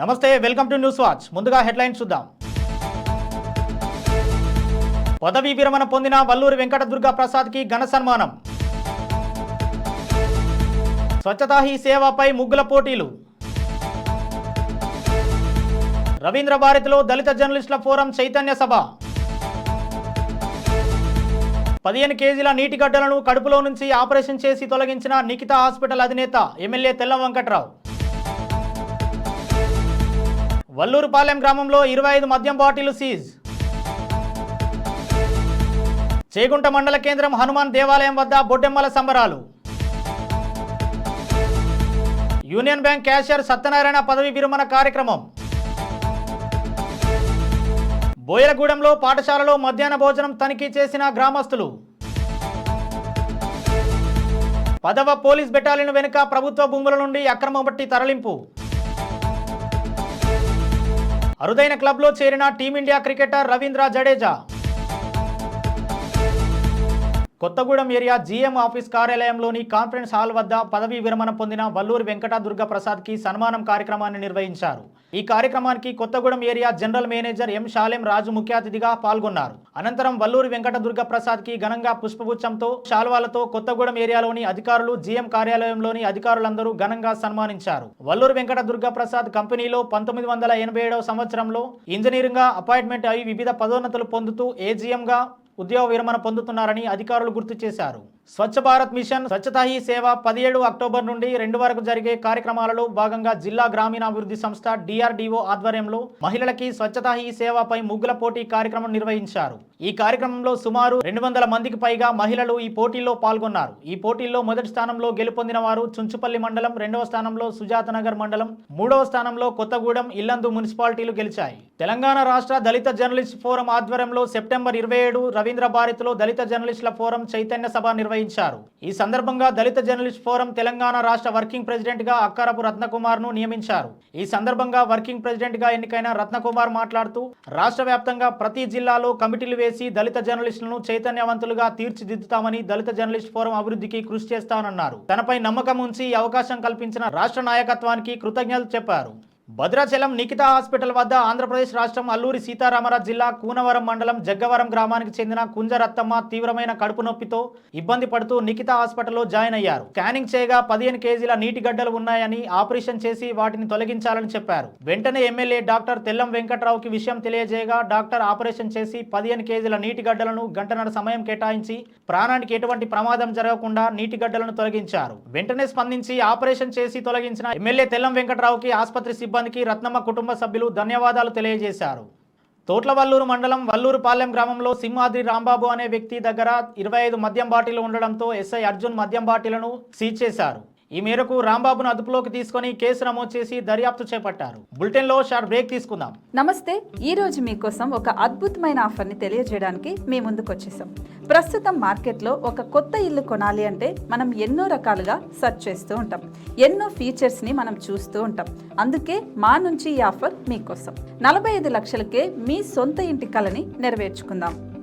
నమస్తే welcome to news watch. ముందుగా headlines చూద్దాం. పదవీ విరమణ పొందిన వల్లూరి వెంకట దుర్గా ప్రసాద్కి ఘన సన్మానం. స్వచ్ఛతా హీ సేవపై ముగ్గుల పోటీలు. రవీంద్ర భారతిలో దళిత జర్నలిస్టుల ఫోరం చైతన్య సభ. పదిహేను కేజీల నీటి గడ్డలను కడుపులో నుంచి ఆపరేషన్ చేసి తొలగించిన నిఖిత హాస్పిటల్ అధినేత ఎమ్మెల్యే తెల్ల వెంకట్రావు. వల్లూరుపాలెం గ్రామంలో ఇరవై ఐదు మద్యం బాటిల్ సీజ్. చేగుంట మండల కేంద్రం హనుమాన్ దేవాలయం వద్ద బొడ్డెమ్మల సంబరాలు. యూనియన్ బ్యాంక్ క్యాషియర్ సత్యనారాయణ పదవి విరమణ కార్యక్రమం. బోయలగూడెంలో పాఠశాలలో మధ్యాహ్న భోజనం తనిఖీ చేసిన గ్రామస్తులు. పదవ పోలీస్ బెటాలియన్ వెనుక ప్రభుత్వ భూముల నుండి అక్రమ బట్టి తరలింపు. అరుదైన క్లబ్లో చేరిన Team India cricketer Ravindra Jadeja. Kothagudem area GM office కార్యాలయంలోని conference hall వద్ద పదవీ విరమణ పొందిన వల్లూరి వెంకట దుర్గ ప్రసాద్కి సన్మానం కార్యక్రమాన్ని నిర్వహించారు. ఈ కార్యక్రమానికి Kothagudem area general manager M Shalem Raju ముఖ్య అతిథిగా పాల్గొన్నారు. అనంతరం వల్లూరి వెంకట దుర్గ ప్రసాద్కి ఘనంగా పుష్పగుచ్చంతో శాల్వాలతో కొత్తగూడెం ఏరియాలోని అధికారులు జీఎం కార్యాలయంలోని అధికారులందరూ ఘనంగా సన్మానించారు. వల్లూరు వెంకట దుర్గ ప్రసాద్ కంపెనీలో పంతొమ్మిది వందల ఎనభై ఏడవ సంవత్సరంలో ఇంజనీరింగ్గా అపాయింట్మెంట్ అయి వివిధ పదోన్నతులు పొందుతూ ఏజీఎంగా ఉద్యోగ విరమణ పొందుతున్నారని అధికారులు గుర్తు చేశారు. స్వచ్ఛ భారత్ మిషన్ స్వచ్ఛతా హీ సేవ పదిహేడు అక్టోబర్ నుండి రెండు వరకు జరిగే కార్యక్రమాలలో భాగంగా జిల్లా గ్రామీణాభివృద్ధి సంస్థ డిఆర్డిఓ ఆధ్వర్యంలో మహిళలకి స్వచ్ఛతా హీ సేవపై ముగ్గుల పోటీ కార్యక్రమం నిర్వహించారు. ఈ కార్యక్రమంలో సుమారు రెండు వందల మందికి పైగా మహిళలు ఈ పోటీల్లో పాల్గొన్నారు. ఈ పోటీల్లో మొదటి స్థానంలో గెలుపొందిన వారు చుంచుపల్లి మండలం రెండవ స్థానంలో సుజాతనగర్ మండలం మూడవ స్థానంలో కొత్తగూడెం ఇల్లందు మున్సిపాలిటీలు గెలిచాయి. తెలంగాణ రాష్ట్ర దళిత జర్నలిస్ట్ ఫోరం ఆధ్వర్యంలో సెప్టెంబర్ ఇరవై ఏడు రవీంద్ర భారతిలో దళిత జర్నలిస్టుల ఫోరం చైతన్య సభ నిర్వహించారు. ఈ సందర్భంగా దళిత జర్నలిస్ట్ ఫోరం తెలంగాణ రాష్ట్ర వర్కింగ్ ప్రెసిడెంట్గా అక్కారపు రత్నకుమార్ను నియమించారు. ఈ సందర్భంగా వర్కింగ్ ప్రెసిడెంట్గా ఎన్నికైన రత్నకుమార్ మాట్లాడుతూ రాష్ట్ర వ్యాప్తంగా ప్రతి జిల్లాలో కమిటీలు వేసి దళిత జర్నలిస్టులను చైతన్యవంతులుగా తీర్చిదిద్దుతామని దళిత జర్నలిస్ట్ ఫోరం అభివృద్ధికి కృషి చేస్తానన్నారు. తనపై నమ్మకం ఉంచి అవకాశం కల్పించిన రాష్ట్ర నాయకత్వానికి కృతజ్ఞతలు చెప్పారు. భద్రాచలం నిఖిత హాస్పిటల్ వద్ద ఆంధ్రప్రదేశ్ రాష్ట్రం అల్లూరి సీతారామరాజు జిల్లా కూనవరం మండలం జగ్గవరం గ్రామానికి చెందిన కుంజరత్తమ్మ తీవ్రమైన కడుపు నొప్పితో ఇబ్బంది పడుతూ నిఖిత హాస్పిటల్లో జాయిన్ అయ్యారు. స్కానింగ్ చేయగా పదిహేను కేజీల నీటి గడ్డలు ఉన్నాయని ఆపరేషన్ చేసి వాటిని తొలగించాలని చెప్పారు. వెంటనే ఎమ్మెల్యే డాక్టర్ తెల్లం వెంకట్రావుకి విషయం తెలియజేయగా డాక్టర్ ఆపరేషన్ చేసి పదిహేను కేజీల నీటి గడ్డలను గంటన్నర సమయం కేటాయించి ప్రాణానికి ఎటువంటి ప్రమాదం జరగకుండా నీటి గడ్డలను తొలగించారు. వెంటనే స్పందించి ఆపరేషన్ చేసి తొలగించిన ఎమ్మెల్యే తెల్లం వెంకట్రావుకి ఆసుపత్రి సిబ్బందికి రత్నమ్మ కుటుంబ సభ్యులు ధన్యవాదాలు తెలియజేశారు. తోట్లవల్లూరు మండలం వల్లూరుపాలెం గ్రామంలో సింహాద్రి రాంబాబు అనే వ్యక్తి దగ్గర ఇరవై ఐదు మద్యం బాటిల్ ఉండడంతో ఎస్ఐ అర్జున్ మద్యం బాటిలను సీజ్ చేశారు. ఈ మేరకు రాంబాబును అదుపులోకి తీసుకొని కేసు నమోదు చేసి దర్యాప్తు చేపట్టారు. బులెటిన్లో షార్ట్ బ్రేక్ తీసుకుందాం. నమస్తే ఈ రోజు మీకోసం ఒక అద్భుతమైన ఆఫర్ని తెలియజేయడానికి మీ ముందుకు వచ్చేసాం. ప్రస్తుతం మార్కెట్లో ఒక కొత్త ఇల్లు కొనాలి అంటే మనం ఎన్నో రకాలుగా సెర్చ్ చేస్తూ ఉంటాం. ఎన్నో ఫీచర్స్ని మనం చూస్తూ ఉంటాం. అందుకే మా నుంచి ఈ ఆఫర్ మీకోసం. నలభై ఐదు లక్షలకే మీ సొంత ఇంటి కలని నెరవేర్చుకుందాం.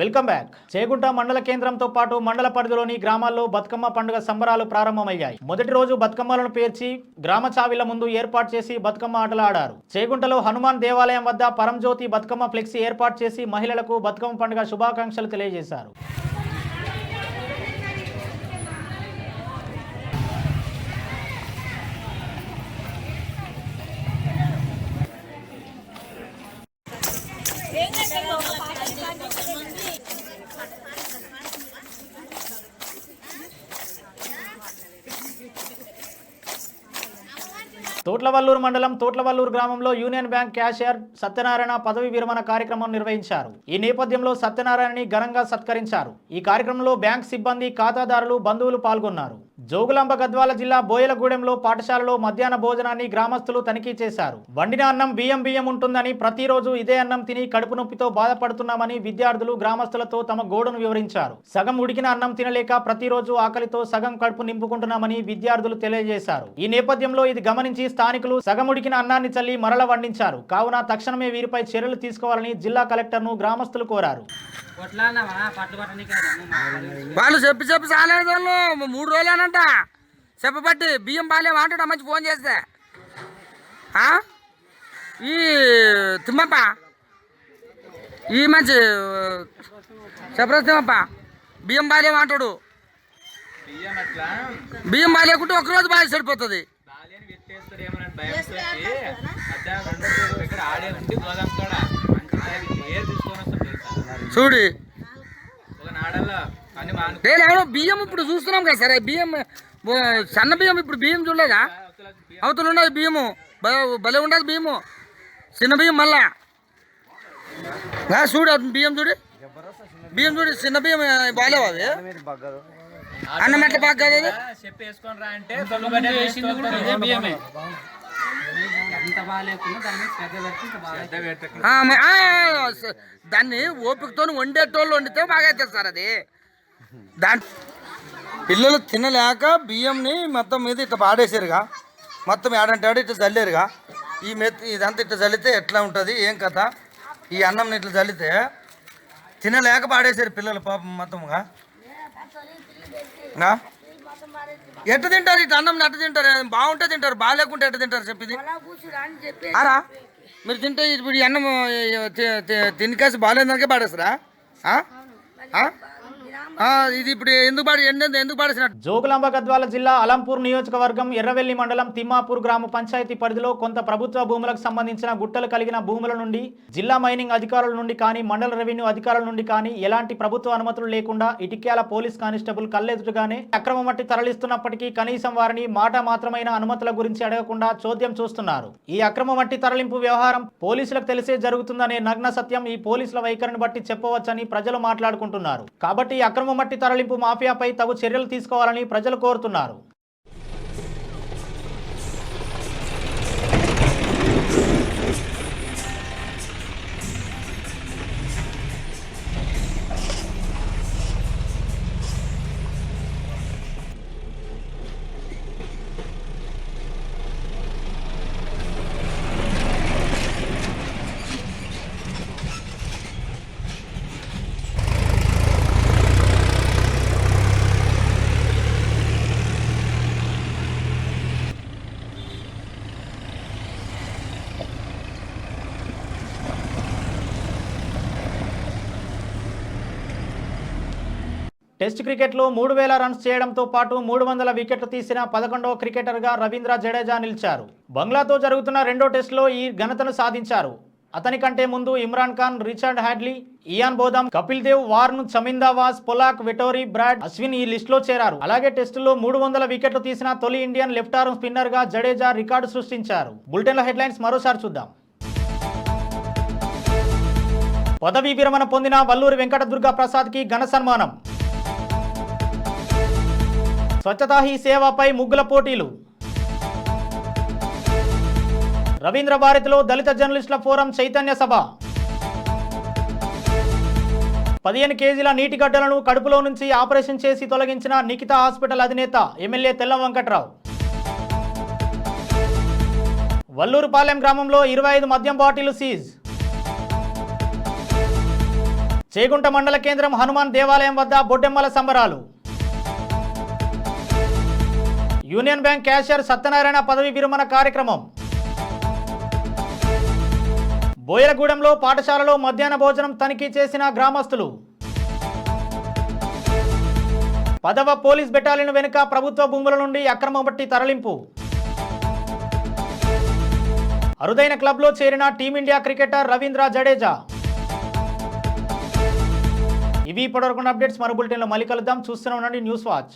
Welcome back. చేగుంట మండల కేంద్రంతో పాటు మండల పరిధిలోని గ్రామాల్లో బతుకమ్మ పండుగ సంబరాలు ప్రారంభమయ్యాయి. మొదటి రోజు బతుకమ్మలను పేర్చి గ్రామ చావిల ముందు ఏర్పాటు చేసి బతుకమ్మ ఆటలు ఆడారు. చేగుంటలో హనుమాన్ దేవాలయం వద్ద పరంజ్యోతి బతుకమ్మ ఫ్లెక్సీ ఏర్పాటు చేసి మహిళలకు బతుకమ్మ పండుగ శుభాకాంక్షలు తెలియజేశారు. తోట్లవల్లూరు మండలం తోట్లవల్లూరు గ్రామంలో యూనియన్ బ్యాంక్ క్యాషియర్ సత్యనారాయణ పదవి విరమణ కార్యక్రమం నిర్వహించారు. ఈ నేపథ్యంలో సత్యనారాయణని ఘనంగా సత్కరించారు. ఈ కార్యక్రమంలో బ్యాంక్ సిబ్బంది ఖాతాదారులు బంధువులు పాల్గొన్నారు. జోగులాంబ గద్వాల జిల్లా బోయలగూడెంలో పాఠశాలలో మధ్యాహ్న భోజనాన్ని గ్రామస్తులు తనిఖీ చేశారు. వండిన అన్నం బియ్యం బియ్యం ఉంటుందని ప్రతిరోజు ఇదే అన్నం తిని కడుపు నొప్పితో బాధపడుతున్నామని విద్యార్థులు గ్రామస్తులతో తమ గోడును వివరించారు. సగం ఉడికిన అన్నం తినలేక ప్రతిరోజు ఆకలితో సగం కడుపు నింపుకుంటున్నామని విద్యార్థులు తెలియజేశారు. ఈ నేపథ్యంలో ఇది గమనించి స్థానికులు సగం ఉడికిన అన్నాన్ని చల్లి మరల వండించారు. కావున తక్షణమే వీరిపై చర్యలు తీసుకోవాలని జిల్లా కలెక్టర్ను గ్రామస్తులు కోరారు. వాళ్ళు చెప్పి చెప్పి సాలేదు మూడు రోజులేనంట చెప్పబట్టి బియ్యం బాగాలేవు అంటాడు మంచి ఫోన్ చేస్తే. ఆ? ఈ తిమ్మప్ప. ఈ మంచి చెప్పరా తిమ్మప్ప. బియ్యం బాగాలేవు అంటాడు. బియ్యం బాగాలేకుంటే ఒకరోజు బాగా సరిపోతుంది. చూడి. నేను బియ్యం ఇప్పుడు చూస్తున్నాం కదా సరే బియ్యం సన్న బియ్యం ఇప్పుడు బియ్యం చూడలేదా? అవతల ఉండదు బియ్యము. భలే- భలే ఉండదు బియ్యము. చిన్న బియ్యం మళ్ళా. ఆ, చూడు బియ్యం చూడు. బియ్యం చూడు చిన్న బియ్యం బాగాలేవు అవి అన్నం ఎట్లా బాగా కదా అది దాన్ని ఓపికతో వండేటోళ్ళు వండితే బాగా అవుతుంది సార్ అది. దాని పిల్లలు తినలేక బియ్యంని మొత్తం మీద ఇట్లా పాడేసారుగా మొత్తం ఏడంటాడు ఇట్లా చల్లారుగా ఈ మెత్తి ఇదంతా ఇట్లా చల్లితే ఎట్లా ఉంటుంది? ఏం కథ? ఈ అన్నం ఇట్లా చల్లితే తినలేక పాడేశారు పిల్లలు పాపం మొత్తంగా. ఎట్ట తింటారు? ఇట్లా అన్నం ఎట్ట తింటారు? బాగుంటే తింటారు బాగాలేకుంటే ఎట్ట తింటారు చెప్పింది? అరా మీరు తింటే ఇప్పుడు ఈ అన్నం తినకేసి బాగాలేదానికే పాడేస్తారా? ఇది ఇప్పుడు ఎందుకు పాడి ఎందుకు పాడేసినట్టు? జోగులాంబ గద్వాల జిల్లా అలంపూర్ నియోజకవర్గం ఎర్రవెల్లి మండలం తిమ్మాపూర్ గ్రామ పంచాయతీ పరిధిలో కొంత ప్రభుత్వ భూములకు సంబంధించిన గుట్టలు కలిగిన భూముల నుండి జిల్లా మైనింగ్ అధికారుల నుండి కానీ మండల రెవెన్యూ అధికారుల నుండి కానీ ఎలాంటి ప్రభుత్వ అనుమతులు లేకుండా ఇటిక్యాల పోలీస్ కానిస్టేబుల్ కళ్ళెదురుగానే అక్రమ మట్టి తరలిస్తున్నప్పటికీ కనీసం వారిని మాట మాత్రమైన అనుమతుల గురించి అడగకుండా చోద్యం చూస్తున్నారు. ఈ అక్రమ మట్టి తరలింపు వ్యవహారం పోలీసులకు తెలిసే జరుగుతుందనే నగ్న సత్యం ఈ పోలీసుల వైఖరిని బట్టి చెప్పవచ్చని ప్రజలు మాట్లాడుకుంటున్నారు. కాబట్టి అక్రమ అక్రమ మట్టి తరలింపు మాఫియాపై తగు చర్యలు తీసుకోవాలని ప్రజలు కోరుతున్నారు. టెస్ట్ క్రికెట్లో మూడు వేల రన్స్ చేయడంతో పాటు మూడు వందల వికెట్లు తీసిన పదకొండవ క్రికెటర్గా రవీంద్ర జడేజా నిలిచారు. బంగ్లాతో జరుగుతున్న రెండో టెస్టులో ఈ ఘనతను సాధించారు. అతని కంటే ముందు Imran Khan Richard Hadlee Ian Botham Kapil Dev Warne Chaminda Vaas Pollock Vettori Broad Ashwin ఈ లిస్టులో చేరారు. అలాగే టెస్టులో మూడు వందల వికెట్లు తీసిన తొలి ఇండియన్ లెఫ్ట్ ఆర్మ్ స్పిన్నర్గా జడేజా రికార్డు సృష్టించారు. బులెటిన్ల హెడ్లైన్స్ మరోసారి చూద్దాం. పదవీ విరమణ పొందిన వల్లూరి వెంకట దుర్గా ప్రసాద్కి ఘన సన్మానం. స్వచ్ఛతా హీ సేవపై ముగ్గుల పోటీలు. రవీంద్ర భారతిలో దళిత జర్నలిస్టుల ఫోరం చైతన్య సభ. పదిహేను కేజీల నీటి గడ్డలను కడుపులో నుంచి ఆపరేషన్ చేసి తొలగించిన నిఖిత హాస్పిటల్ అధినేత ఎమ్మెల్యే తెల్ల వెంకట్రావు. వల్లూరుపాలెం గ్రామంలో ఇరవై ఐదు మద్యం బాటిల్ సీజ్. చేగుంట మండల కేంద్రం హనుమాన్ దేవాలయం వద్ద బొడ్డెమ్మల సంబరాలు. యూనియన్ బ్యాంక్ క్యాషియర్ సత్యనారాయణ పదవి విరమణ కార్యక్రమం. బోయలగూడెంలో పాఠశాలలో మధ్యాహ్న భోజనం తనిఖీ చేసిన గ్రామస్తులు. పదవ పోలీస్ బెటాలియన్ వెనుక ప్రభుత్వ భూముల నుండి అక్రమ బట్టి తరలింపు. అరుదైన క్లబ్లో చేరిన టీమిండియా క్రికెటర్ రవీంద్ర జడేజా. ఇవి ఇప్పటివరకు అప్డేట్స్. మరో బులెటిన్లో మళ్ళీ కలుద్దాం. చూస్తూనే ఉండండి న్యూస్ వాచ్.